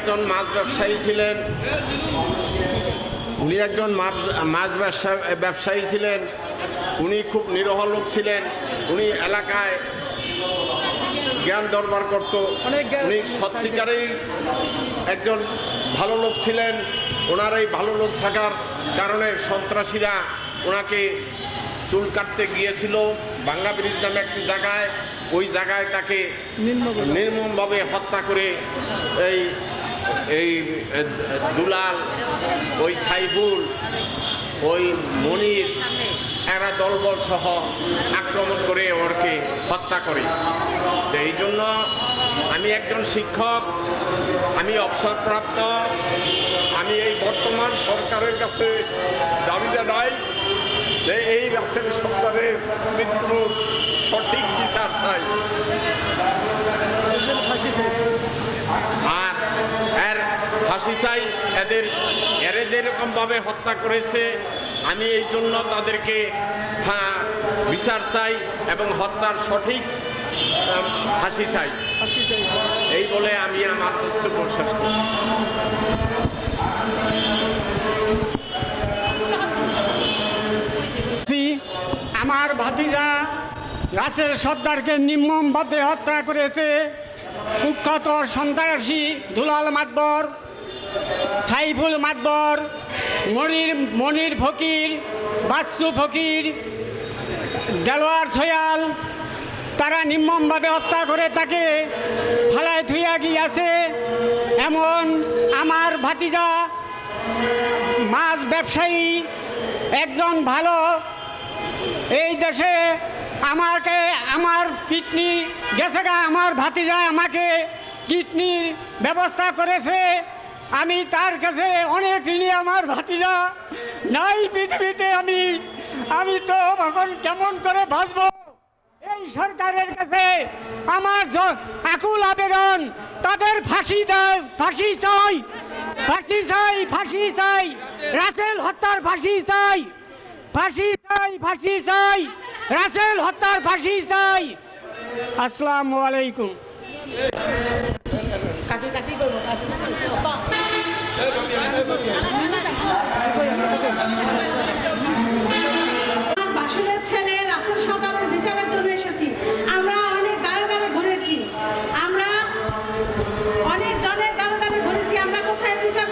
একজন মাছ ব্যবসায়ী ছিলেন। উনি একজন মাছ- মাছ ব্যবসা ব্যবসায়ী ছিলেন। উনি খুব নিরহ লোক ছিলেন। উনি এলাকায় জ্ঞান দরবার করত। উনি সত্যিকারেই একজন ভালো লোক ছিলেন। ওনার এই ভালো লোক থাকার কারণে সন্ত্রাসীরা ওনাকে চুল কাটতে গিয়েছিল। বাংলা ব্রিজ নামে একটি জায়গায়। ওই জায়গায় তাকে নির্মমভাবে হত্যা করে এই এই দুলাল, ওই সাইফুল, ওই মনির, এরা দলবল সহ আক্রমণ করে ওরকে হত্যা করে। তো এই জন্য আমি একজন শিক্ষক, আমি অবসরপ্রাপ্ত আমি এই বর্তমান সরকারের কাছে দাবি জানাই যে এই রাসেল সরকারের মৃত্যুর সঠিক বিচার চাই ফাঁসি চাই। আর এর ফাঁসি চাই, এদের এরে যেরকমভাবে হত্যা করেছে, আমি এই জন্য তাদেরকে বিচার চাই এবং হত্যার সঠিক ফাঁসি চাই। এই বলে আমি আমার বক্তব্য শেষ করছি। আমার ভাতিজা রাসেল সর্দারকে নির্মমভাবে হত্যা করেছে। কুখ্যাত সন্ত্রাসী দুলাল মাতবর। সাইফুল মাতবর, মনির মনির ফকির বাচ্চু ফকির, দেলোয়ার ছয়াল তারা নির্মমভাবে হত্যা করে তাকে ফালায় থুইয়া গিয়াছে। এমন আমার ভাতিজা, মাছ ব্যবসায়ী, একজন ভালো, এই দেশে আমাকে, আমার কিডনি গেছে আমার ভাতিজা আমাকে কিডনির ব্যবস্থা করেছে। আমি তার কাছে অনেক ঋণী আমার ভাতিজা। নাই পৃথিবীতে আমি আমি তো এখন কেমন করে বাঁচবো? এই সরকারের কাছে আমার আকুল আবেদন, তাদের ফাঁসি দেয় ফাঁসি চাই ফাঁসি চাই ফাঁসি চাই, রাসেল হত্যার ফাঁসি চাই ফাঁসি চাই ফাঁসি চাই, রাসেল হত্যার ফাঁসি চাই। আসসালামু আলাইকুম। কাটি কাটি করব ছেলে বিচারের জন্য এসেছি। আমরা অনেক ঘুরেছি। আমরা অনেক জনের ঘুরেছি, আমরা কোথায় বিচার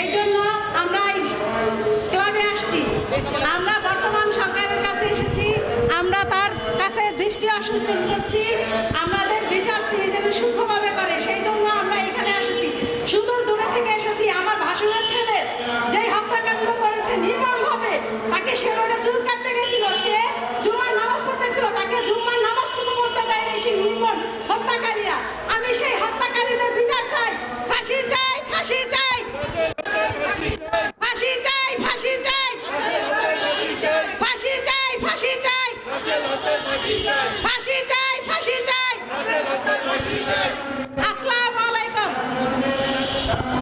এই জন্য আমরা ক্লাবে আসছি। আমরা বর্তমান সরকারের কাছে এসেছি। আমরা তার কাছে দৃষ্টি আকর্ষণ করছি। আমাদের নির্মল ভাবে তাকে সে রোডে চুল কাটতে গেছিল। সে জুমার নামাজ পড়তে ছিল তাকে জুম্মার নামাজটুকু পড়তে দেয়নি। সে নির্মল হত্যাকারীরা। আমি সেই হত্যাকারীদের বিচার চাই। ফাঁসি চাই ফাঁসি চাই। ফাঁসি চাই ফাঁসি চাই। ফাঁসি চাই ফাঁসি চাই।